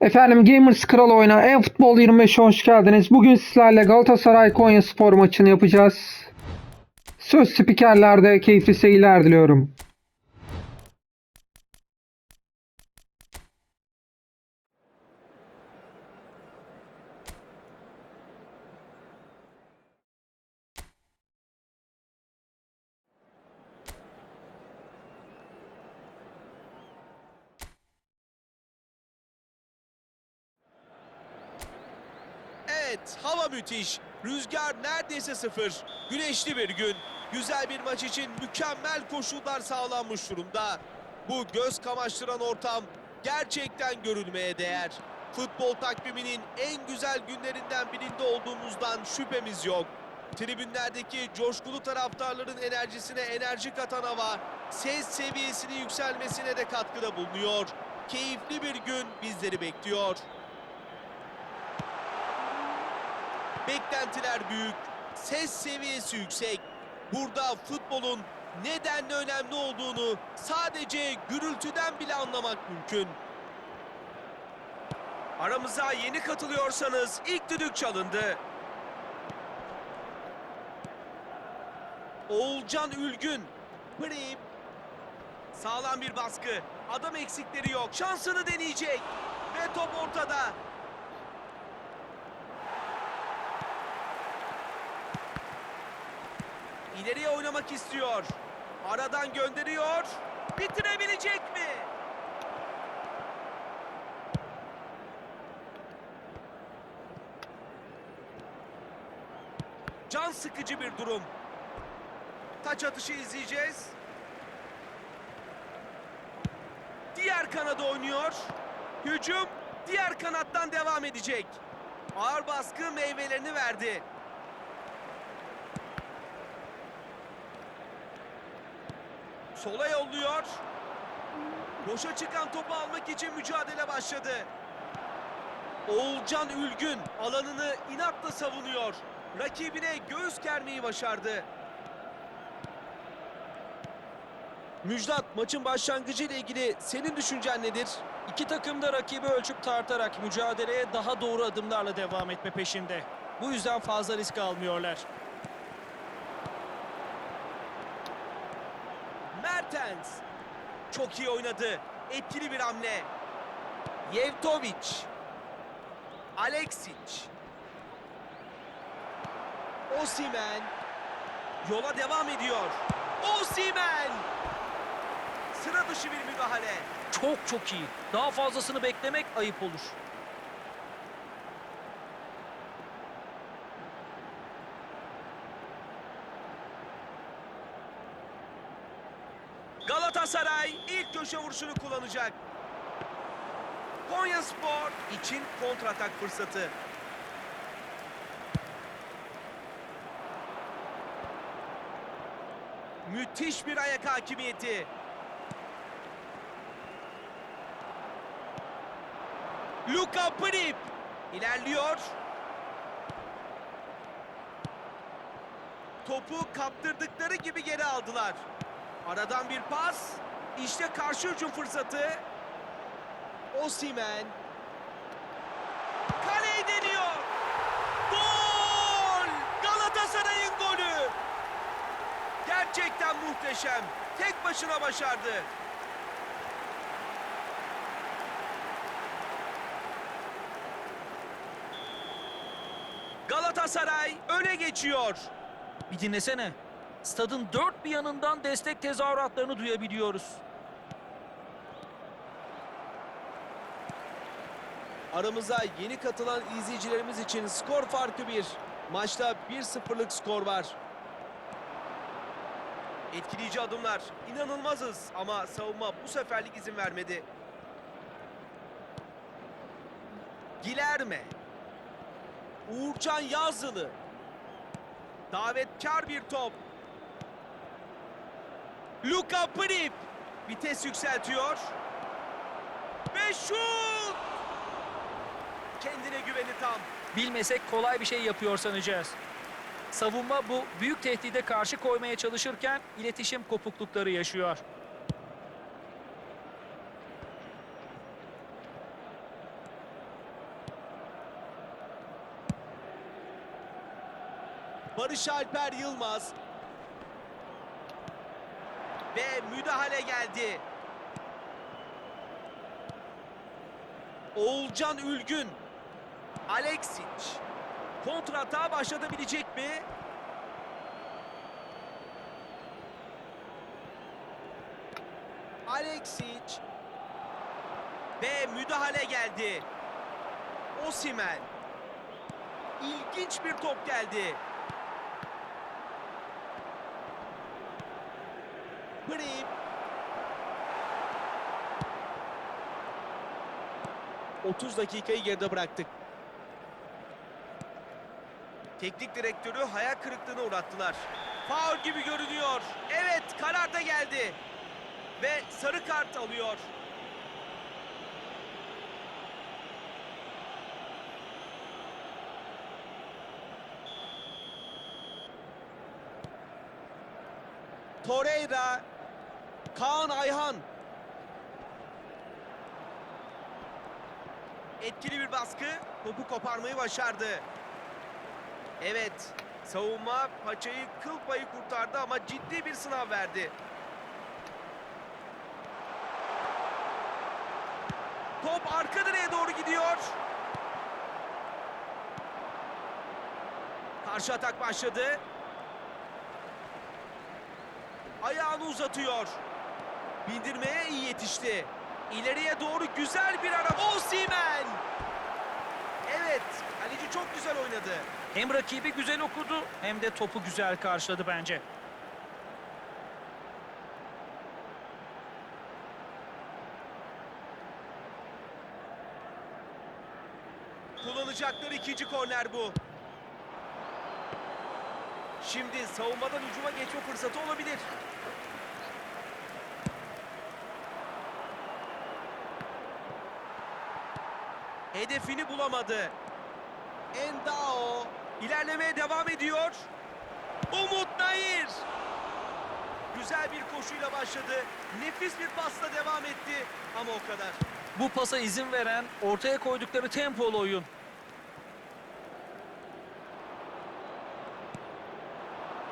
Efendim Gamers Kral oyuna e-futbol 25'e hoş geldiniz. Bugün sizlerle Galatasaray Konya Spor maçını yapacağız. Söz spikerlerde keyifli seyirler diliyorum. Evet, hava müthiş. Rüzgar neredeyse sıfır. Güneşli bir gün. Güzel bir maç için mükemmel koşullar sağlanmış durumda. Bu göz kamaştıran ortam gerçekten görülmeye değer. Futbol takviminin en güzel günlerinden birinde olduğumuzdan şüphemiz yok. Tribünlerdeki coşkulu taraftarların enerjisine enerji katan hava, ses seviyesinin yükselmesine de katkıda bulunuyor. Keyifli bir gün bizleri bekliyor. Beklentiler büyük, ses seviyesi yüksek. Burada futbolun nedenle önemli olduğunu sadece gürültüden bile anlamak mümkün. Aramıza yeni katılıyorsanız ilk düdük çalındı. Oğulcan Ülgün. Prim. Sağlam bir baskı. Adam eksikleri yok. Şansını deneyecek. Ve top ortada. İleriye oynamak istiyor. Aradan gönderiyor. Bitirebilecek mi? Can sıkıcı bir durum. Taç atışı izleyeceğiz. Diğer kanada oynuyor. Hücum diğer kanattan devam edecek. Ağır baskı meyvelerini verdi. Sola yolluyor. Boşa çıkan topu almak için mücadele başladı. Oğulcan Ülgün alanını inatla savunuyor. Rakibine göğüs germeyi başardı. Müjdat maçın başlangıcı ile ilgili senin düşüncen nedir? İki takım da rakibi ölçüp tartarak mücadeleye daha doğru adımlarla devam etme peşinde. Bu yüzden fazla risk almıyorlar. Mertens çok iyi oynadı. Etkili bir hamle. Yevtovic. Aleksic. Osimen. Yola devam ediyor. Osimen. Sıra dışı bir müdahale. Çok çok iyi. Daha fazlasını beklemek ayıp olur. Galatasaray ilk köşe vuruşunu kullanacak. Konya Spor için kontratak fırsatı. Müthiş bir ayak hakimiyeti. Luka Prip ilerliyor. Topu kaptırdıkları gibi geri aldılar. Aradan bir pas. İşte karşı hücum fırsatı. Osimen. Kaleyi deniyor. Gol! Galatasaray'ın golü. Gerçekten muhteşem. Tek başına başardı. Galatasaray öne geçiyor. Bir dinlesene. Stadın dört bir yanından destek tezahüratlarını duyabiliyoruz. Aramıza yeni katılan izleyicilerimiz için skor farkı bir. Maçta 1-0'lık skor var. Etkileyici adımlar. İnanılmazız ama savunma bu seferlik izin vermedi. Gilerme. Uğurcan Yazılı. Davetkar bir top. Luka Prip. Vites yükseltiyor. Ve şut! Kendine güveni tam. Bilmesek kolay bir şey yapıyor sanacağız. Savunma bu büyük tehdide karşı koymaya çalışırken iletişim kopuklukları yaşıyor. Barış Alper Yılmaz ve müdahale geldi. Oğulcan Ülgün Alexic. Kontratağa başlatabilecek mi? Alexic. Ve müdahale geldi. Osimen. İlginç bir top geldi. Prim. ...30 dakikayı geride bıraktık. Teknik direktörü hayal kırıklığına uğrattılar. Faul gibi görünüyor. Evet karar da geldi. Ve sarı kart alıyor. Torreira, Kaan Ayhan. Etkili bir baskı, topu koparmayı başardı. Evet, savunma paçayı kıl payı kurtardı ama ciddi bir sınav verdi. Top arka direğe doğru gidiyor. Karşı atak başladı. Ayağını uzatıyor. Bindirmeye iyi yetişti. İleriye doğru güzel bir ara. Osimhen! Evet, kaleci çok güzel oynadı. Hem rakibi güzel okudu hem de topu güzel karşıladı bence. Kullanacakları ikinci korner bu. Şimdi savunmadan hücuma geçme fırsatı olabilir. Hedefini bulamadı. Endao ilerlemeye devam ediyor. Umut Nayir. Güzel bir koşuyla başladı. Nefis bir pasla devam etti ama o kadar. Bu pasa izin veren ortaya koydukları tempolu oyun.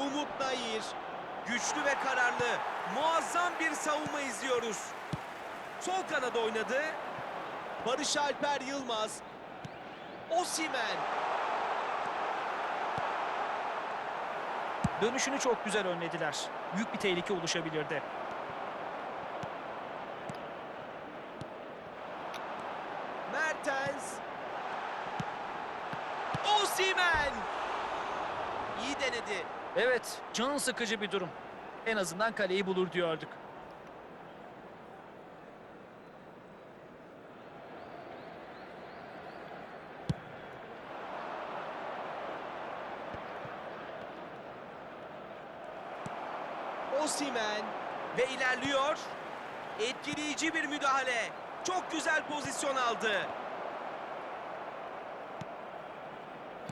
Umut Nayir güçlü ve kararlı muazzam bir savunma izliyoruz. Sol kanada oynadı. Barış Alper Yılmaz. Osimen. Dönüşünü çok güzel önlediler. Büyük bir tehlike oluşabilirdi. Mertens. Osimen. İyi denedi. Evet, can sıkıcı bir durum. En azından kaleyi bulur diyorduk. Osimen ve ilerliyor. Etkileyici bir müdahale. Çok güzel pozisyon aldı.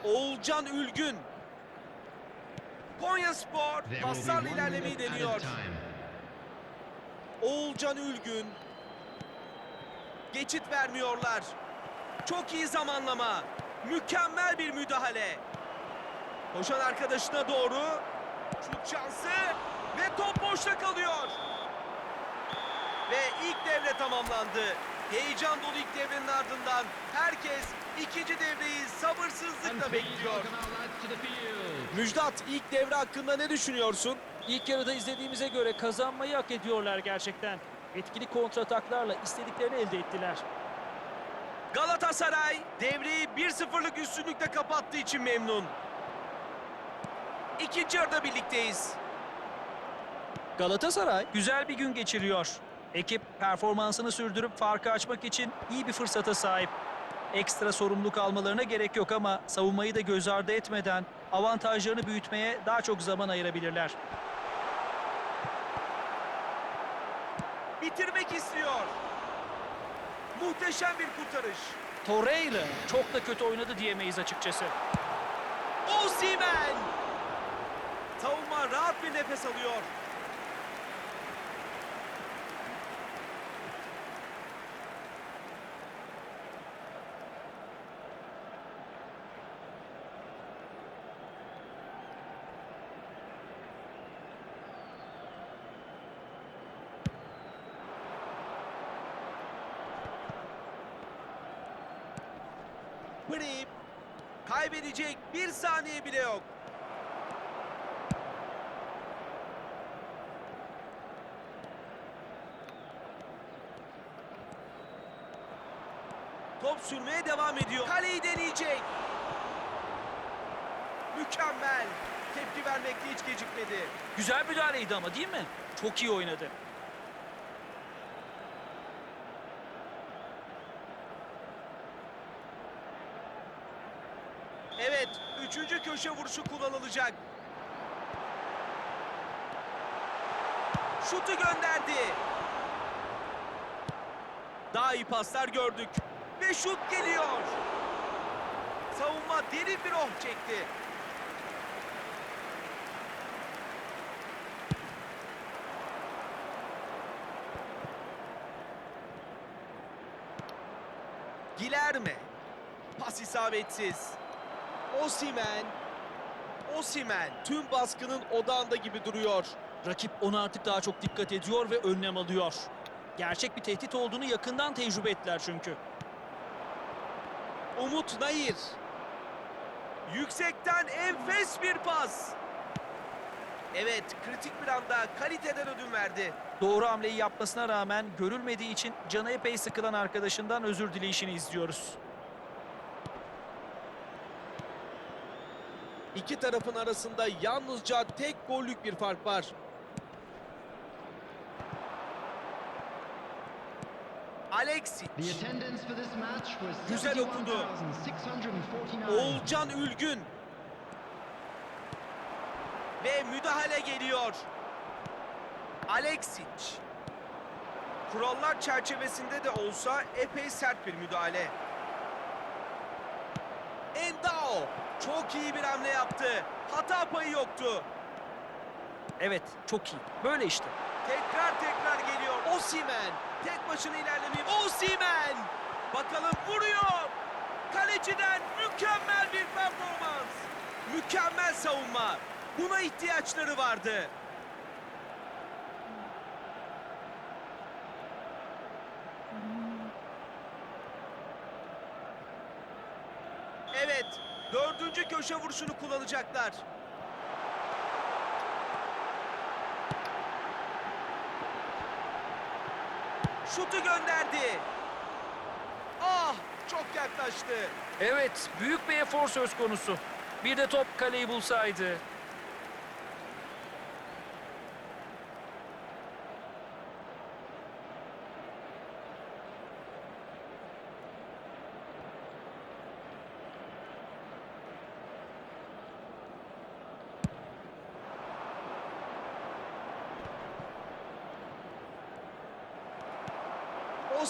Oğulcan Ülgün. Konya Spor paslarla ilerlemeyi deniyor. Oğulcan Ülgün. Geçit vermiyorlar. Çok iyi zamanlama. Mükemmel bir müdahale. Koşan arkadaşına doğru. Şut şansı ve top boşta kalıyor. Ve ilk devre tamamlandı. Heyecan dolu ilk devrenin ardından herkes ikinci devreyi sabırsızlıkla bekliyor. Müjdat ilk devre hakkında ne düşünüyorsun? İlk yarıda izlediğimize göre kazanmayı hak ediyorlar gerçekten. Etkili kontrataklarla istediklerini elde ettiler. Galatasaray devreyi 1-0'lık üstünlükle kapattığı için memnun. İkinci yarıda birlikteyiz. Galatasaray güzel bir gün geçiriyor. Ekip performansını sürdürüp farkı açmak için iyi bir fırsata sahip. Ekstra sorumluluk almalarına gerek yok ama savunmayı da göz ardı etmeden avantajlarını büyütmeye daha çok zaman ayırabilirler. Bitirmek istiyor. Muhteşem bir kurtarış. Torreira çok da kötü oynadı diyemeyiz açıkçası. Osimhen! Savunma rahat bir nefes alıyor. Prim. Kaybedecek bir saniye bile yok. Top sürmeye devam ediyor. Kaleyi deneyecek. Mükemmel. Tepki vermekte hiç gecikmedi. Güzel müdahaleydi ama değil mi? Çok iyi oynadı. Evet, üçüncü köşe vuruşu kullanılacak. Şutu gönderdi. Daha iyi paslar gördük. Ve şut geliyor. Savunma derin bir oh çekti. Gilerme. Pas isabetsiz. Osimen. Osimen tüm baskının odağında gibi duruyor. Rakip ona artık daha çok dikkat ediyor ve önlem alıyor. Gerçek bir tehdit olduğunu yakından tecrübe ettiler çünkü. Umut Nayir. Yüksekten enfes bir pas. Evet, kritik bir anda kaliteden ödün verdi. Doğru hamleyi yapmasına rağmen görülmediği için canı epey sıkılan arkadaşından özür dileyişini izliyoruz. İki tarafın arasında yalnızca tek gollük bir fark var. Alexic. Güzel okundu. 71,649. Oğulcan Ülgün. Ve müdahale geliyor. Alexic. Kurallar çerçevesinde de olsa epey sert bir müdahale. Endao çok iyi bir hamle yaptı. Hata payı yoktu. Evet, çok iyi. Böyle işte. Tekrar tekrar geliyor. Osimen. Tek başına ilerlemiyor. Osimen. Bakalım vuruyor. Kaleciden mükemmel bir performans. Mükemmel savunma. Buna ihtiyaçları vardı. Evet, dördüncü köşe vuruşunu kullanacaklar. Şutu gönderdi. Ah, çok yaklaştı. Evet, büyük bir efor söz konusu. Bir de top kaleyi bulsaydı.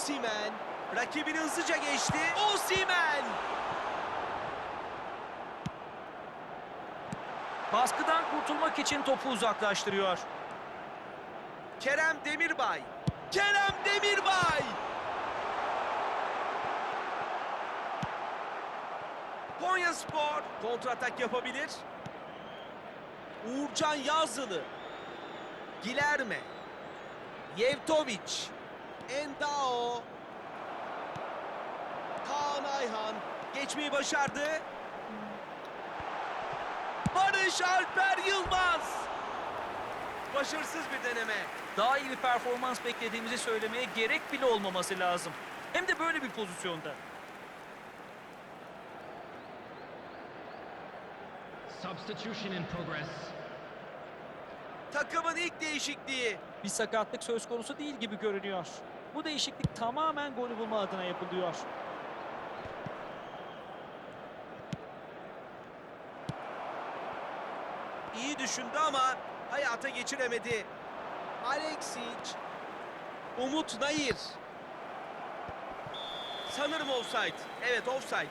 Osimen rakibini hızlıca geçti. Osimen! Baskıdan kurtulmak için topu uzaklaştırıyor. Kerem Demirbay. Kerem Demirbay! Konya Spor kontratak yapabilir. Uğurcan Yazılı. Gilerme. Yevtoviç. Endao. Kaan Ayhan geçmeyi başardı. Barış Alper Yılmaz. Başarısız bir deneme. Daha iyi bir performans beklediğimizi söylemeye gerek bile olmaması lazım. Hem de böyle bir pozisyonda. Substitution in progress. Takımın ilk değişikliği. Bir sakatlık söz konusu değil gibi görünüyor. Bu değişiklik tamamen golü bulma adına yapılıyor. İyi düşündü ama hayata geçiremedi. Alexic. Umut Nayir. Sanırım offside. Evet offside.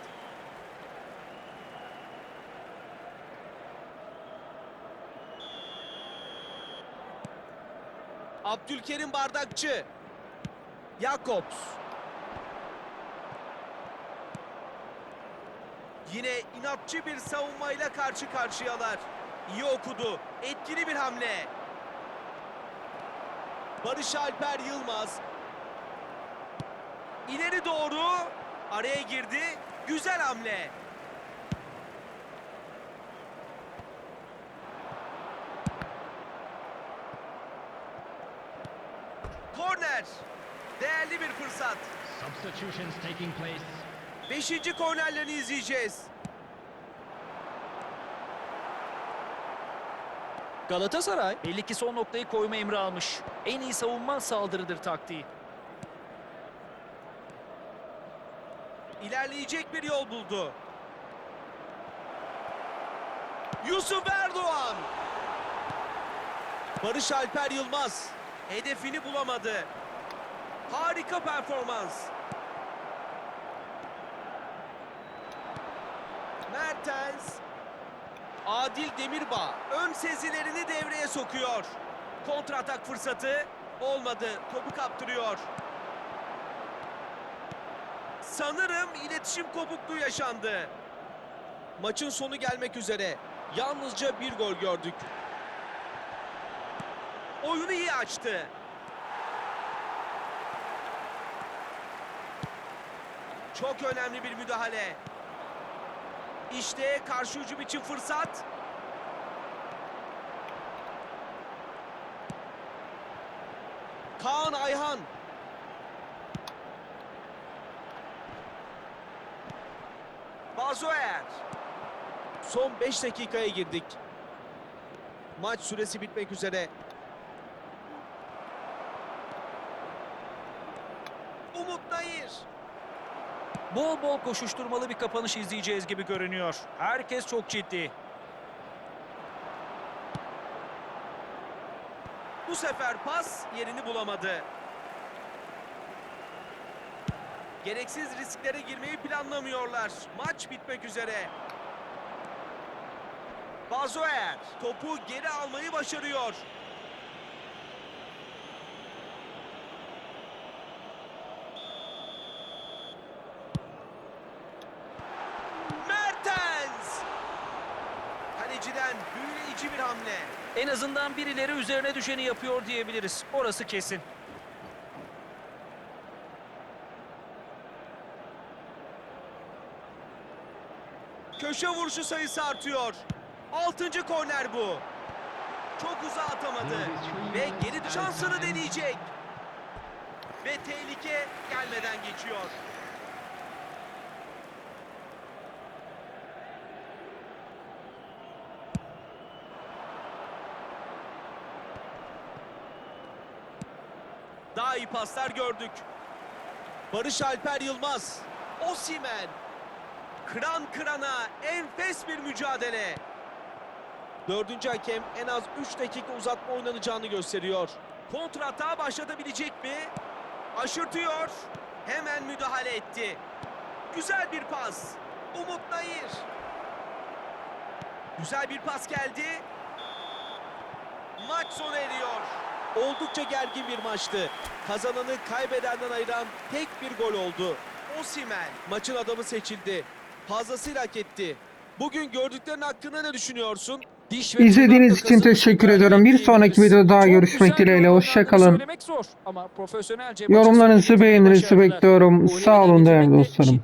Abdülkerim Bardakçı. Jakobs. Yine inatçı bir savunmayla karşı karşıyalar. İyi okudu. Etkili bir hamle. Barış Alper Yılmaz. İleri doğru. Araya girdi. Güzel hamle. Korner. Değerli bir fırsat. Substitutions taking place. Beşinci kornerlerini izleyeceğiz. Galatasaray belli ki son noktayı koyma emri almış. En iyi savunma saldırıdır taktiği. İlerleyecek bir yol buldu. Yusuf Erdoğan. Barış Alper Yılmaz hedefini bulamadı. Harika performans. Mertens. Adil Demirbağ ön sezilerini devreye sokuyor. Kontratak fırsatı olmadı. Topu kaptırıyor. Sanırım iletişim kopukluğu yaşandı. Maçın sonu gelmek üzere. Yalnızca bir gol gördük. Oyunu iyi açtı. Çok önemli bir müdahale. İşte karşı hücum için fırsat. Kaan Ayhan Bazoer. Son 5 dakikaya girdik. Maç süresi bitmek üzere. Umut Nayir. Bol bol koşuşturmalı bir kapanış izleyeceğiz gibi görünüyor. Herkes çok ciddi. Bu sefer pas yerini bulamadı. Gereksiz risklere girmeyi planlamıyorlar. Maç bitmek üzere. Bazoer topu geri almayı başarıyor. Mertens! Kaleciden büyüleyici bir hamle. En azından birileri üzerine düşeni yapıyor diyebiliriz. Orası kesin. Köşe vuruşu sayısı artıyor. Altıncı korner bu. Çok uzağa atamadı. Ve geri şansını deneyecek. Ve tehlike gelmeden geçiyor. Paslar gördük. Barış Alper Yılmaz. Osimen. Kıran kırana enfes bir mücadele. Dördüncü hakem en az 3 dakika uzatma oynanacağını gösteriyor. Kontratağa başlatabilecek mi? Aşırtıyor. Hemen müdahale etti. Güzel bir pas. Umut Nayir. Güzel bir pas geldi. Maç sona eriyor. Oldukça gergin bir maçtı. Kazananı kaybedenden ayıran tek bir gol oldu. Osimen maçın adamı seçildi. Fazlasıyla hak etti. Bugün gördüklerin hakkında ne düşünüyorsun? Diş ve İzlediğiniz için teşekkür ediyorum. Bir sonraki videoda daha görüşmek dileğiyle. yorumlar Hoşça kalın. Söylemek zor ama profesyonelce maçı Yorumlarınızı beğeninizi bekliyorum. Sağ olun değerli dostlarım.